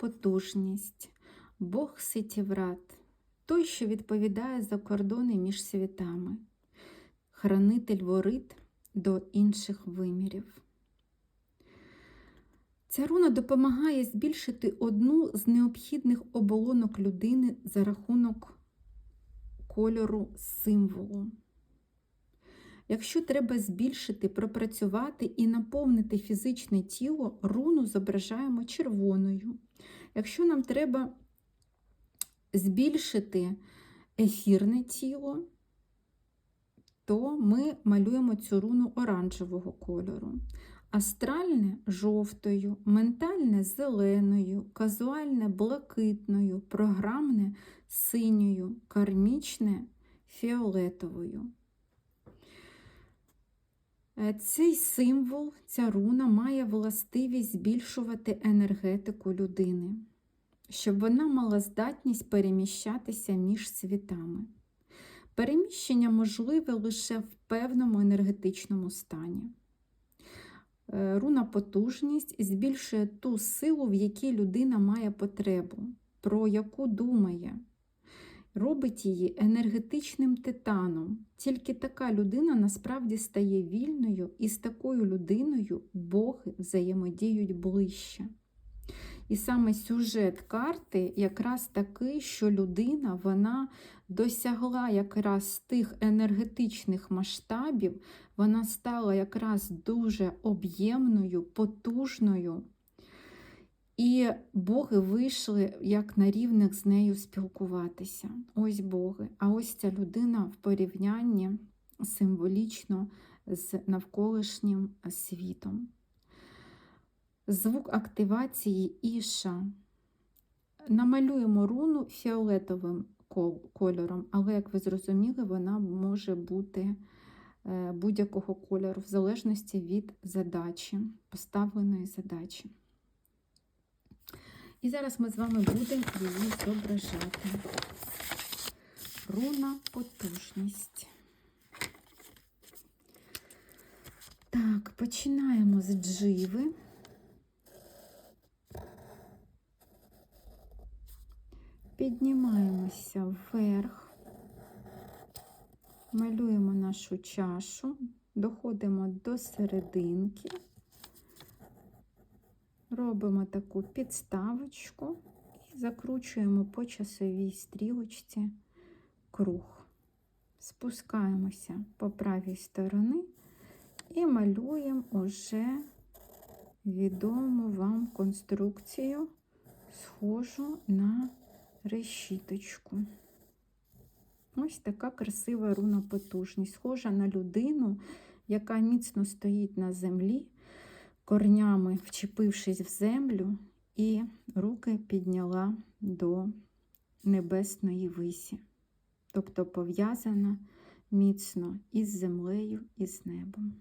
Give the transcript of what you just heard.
потужність, Бог ситіврат, той, що відповідає за кордони між світами, хранитель ворит до інших вимірів. Ця руна допомагає збільшити одну з необхідних оболонок людини за рахунок кольору символу. Якщо треба збільшити, пропрацювати і наповнити фізичне тіло, руну зображаємо червоною. Якщо нам треба збільшити ефірне тіло, то ми малюємо цю руну оранжевого кольору. Астральне жовтою, ментальне зеленою, казуальне блакитною, програмне синьою, кармічне фіолетовою. Е, Цей символ, ця руна має властивість збільшувати енергетику людини, щоб вона мала здатність переміщатися між світами. Переміщення можливе лише в певному енергетичному стані. Е, Руна потужність збільшує ту силу, в якій людина має потребу, про яку думає. Робить її енергетичним титаном. Тільки така людина насправді стає вільною, і з такою людиною боги взаємодіють ближче. І саме сюжет карти якраз такий, що людина вона досягла якраз тих енергетичних масштабів, вона стала якраз дуже об'ємною, потужною. І боги вийшли як на рівних з нею спілкуватися. Ось боги. А ось ця людина в порівнянні символічно з навколишнім світом. Звук активації Іша. Намалюємо руну фіолетовим кольором, але, як ви зрозуміли, вона може бути е, будь-якого кольору, в залежності від задачі, поставленої задачі. І зараз ми з вами будемо її зображати. Руна потужність. Так, починаємо з дживи. Піднімаємося вверх, малюємо нашу чашу, доходимо до серединки, робимо таку підставочку і закручуємо по часовій стрілочці круг. Спускаємося по правій стороні і малюємо уже відому вам конструкцію, схожу на решіточку. Ось така красива руна потужність, схожа на людину, яка міцно стоїть на землі, корнями вчепившись в землю, і руки підняла до небесної висі, тобто пов'язана міцно із землею і з небом.